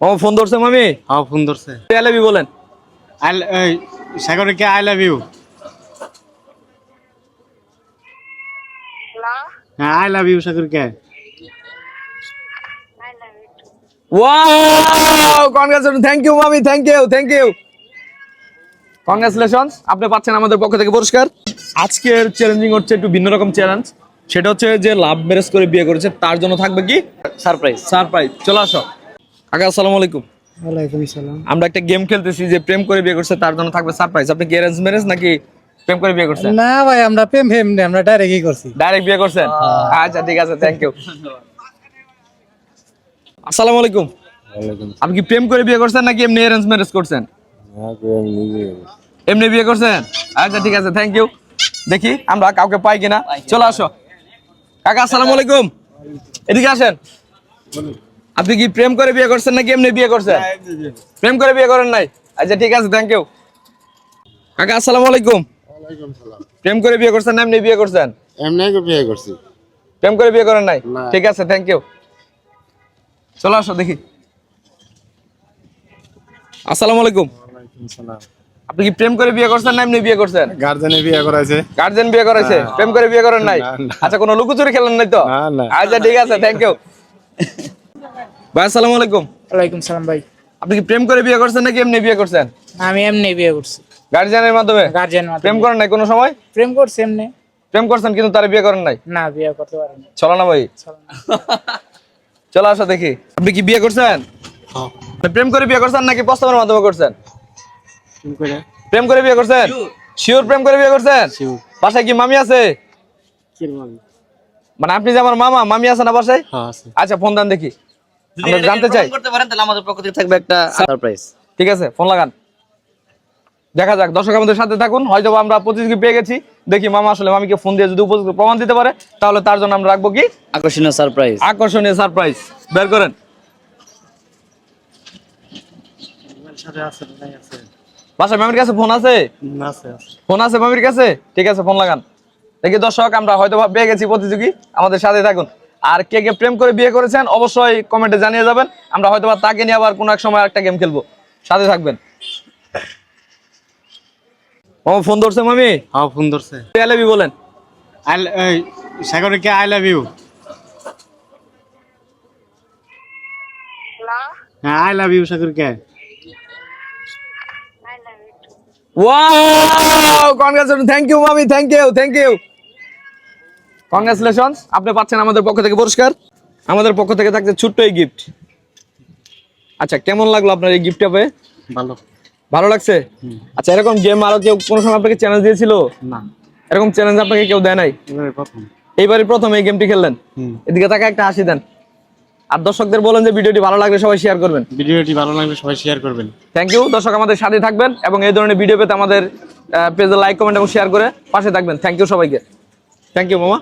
ও phone ধরছে মামি? হ্যাঁ ফোন ধরছে। এলাবি বলেন? আই এই সাগরকে আই লাভ ইউ? হ্যাঁ I love you. Wow congratulation thank you মামি থ্যাংক ইউ থ্যাংক ইউ আপনি পাচ্ছেন আমাদের পক্ষ থেকে পুরস্কার। আজকের চ্যালেঞ্জিং হচ্ছে একটু ভিন্ন রকম চ্যালেঞ্জ সেটা হচ্ছে যে লাভ ম্যারেজ করে বিয়ে করেছে তার জন্য থাকবে কি? সারপ্রাইজ সারপ্রাইজ চলে আসো। কাকা আসসালামু আলাইকুম। ওয়ালাইকুম সালাম আমরা একটা গেম খেলতেছি যে প্রেম করে বিয়ে করছে তার জন্য থাকবে সারপ্রাইজ আপনি কি অ্যারেঞ্জ ম্যারেজ নাকি প্রেম করে বিয়ে করছেন? না ভাই আমরা প্রেম ফেম নেই আমরা ডাইরেক্টই করছি। ডাইরেক্ট বিয়ে করছেন? আচ্ছা ঠিক আছে থ্যাংক ইউ আসসালামু আলাইকুম। আপনি কি প্রেম করে বিয়ে করছেন নাকি এমনি অ্যারেঞ্জ ম্যারেজ করছেন? এমনি বিয়ে করছেন? আচ্ছা ঠিক আছে থ্যাংক ইউ দেখি আমরা কাউকে পাই কিনা। চলে আসো। কাকা আসসালামু আলাইকুম। এদিকে আসেন। আপনি কি প্রেম করে বিয়ে করছেন নাকি এমনি বিয়ে করছেন? প্রেম করে বিয়ে করেন নাই? আচ্ছা ঠিক আছে থ্যাংক ইউ কাকা আসসালামু আলাইকুম। প্রেম করে বিয়ে করছেন না এমনি বিয়ে করছেন? এমনি বিয়ে করছি। প্রেম করে বিয়ে করেন নাই? ঠিক আছে থ্যাংক ইউ চলো আসো দেখি। আসসালামু আলাইকুম। আপনি কি প্রেম করে বিয়ে করছেন না এমনি বিয়ে করছেন? গার্জেনে বিয়ে করাইছে। গার্জেন বিয়ে করেছে প্রেম করে বিয়ে করেন নাই। আচ্ছা কোনো লুকোচুরি খেলেন নাই তো? না, না। আচ্ছা ঠিক আছে থ্যাংক ইউ ভাই আসসালামু আলাইকুম। ওয়ালাইকুম সালাম ভাই। আপনি কি প্রেম করে বিয়ে করছেন নাকি এমনি বিয়ে করছেন? আমি এমনি বিয়ে করছি। গার্জিয়ানের মাধ্যমে? গার্জিয়ান প্রেম করেন নাই কোনো সময়? প্রেম করছি এমনি। প্রেম করছেন কিন্তু তারা বিয়ে করেন নাই? না বিয়ে করতে পারিনি। চলো না ভাই। চলো চলো আসো দেখি। আপনি কি বিয়ে করছেন? আপনি প্রেম করে বিয়ে করছেন নাকি প্রস্তাবের মাধ্যমে করছেন? প্রেম করে। বিয়ে করছেন? শিওর প্রেম করে বিয়ে করছেন? বাসায় কি মামি আছে? মানে আপনি যে আমার মামা মামি আছে না বাসায়? আচ্ছা ফোন দেন দেখি। আমরা জানতে চাই। করতে পারেন তাহলে আমাদের পক্ষ থেকে থাকবে একটা সারপ্রাইজ ঠিক আছে ফোন লাগান। দেখা যাক দর্শক আমাদের সাথে থাকুন হয়তো আমরা প্রতিযোগী পেয়ে গেছি। দেখি মামা আসলে মামিকে ফোন দিয়ে যদি প্রমাণ দিতে পারে তাহলে তার জন্য আমরা রাখব কি? আকর্ষণীয় সারপ্রাইজ আকর্ষণীয় সারপ্রাইজ বের করেন। মামির কাছে ফোন আছে? ফোন আছে মামির কাছে? ঠিক আছে ফোন লাগান। দেখি দর্শক আমরা হয়তো পেয়ে গেছি প্রতিযোগী। আমাদের সাথে থাকুন। আর কে কে প্রেম করে বিয়ে করেছেন অবশ্যই কমেন্টে জানিয়ে যাবেন। আমরা হয়তো বা তাকে নিয়ে আবার কোনো এক সময় একটা গেম খেলব। সাথে থাকবেন। ও ফোন ধরছে মামি? হ্যাঁ ফোন ধরছে। এলেবি বলেন? আই সাগরকে আই লাভ ইউ? হ্যাঁ I love you love you wow congratulation thank you মামি thank you thank you congratulation আপনি পাচ্ছেন আমাদের পক্ষ থেকে পুরস্কার। আমাদের পক্ষ থেকে থাকছে ছোট্ট এই গিফট আচ্ছা কেমন লাগল আপনার এই গিফটটা পেয়ে? ভালো। ভালো লাগছে? আচ্ছা এরকম গেম আরও কেউ কোনো সময় আপনাকে চ্যালেঞ্জ দিয়েছিল? না। এরকম চ্যালেঞ্জ আপনাকে কেউ দেয় নাই? এইবারই প্রথম এই গেমটি খেললেন? এদিকে তাকে একটা হাসি দেন। আর দর্শকদের বলেন যে ভিডিওটি ভালো লাগলে সবাই শেয়ার করবেন। ভিডিওটি ভালো লাগলে সবাই শেয়ার করবেন। থ্যাংক ইউ দর্শক আমাদের সাথে থাকবেন এবং এই ধরনের ভিডিও পেতে আমাদের পেজে লাইক কমেন্ট এবং শেয়ার করে পাশে থাকবেন। থ্যাংক ইউ সবাইকে। থ্যাংক ইউ মামা।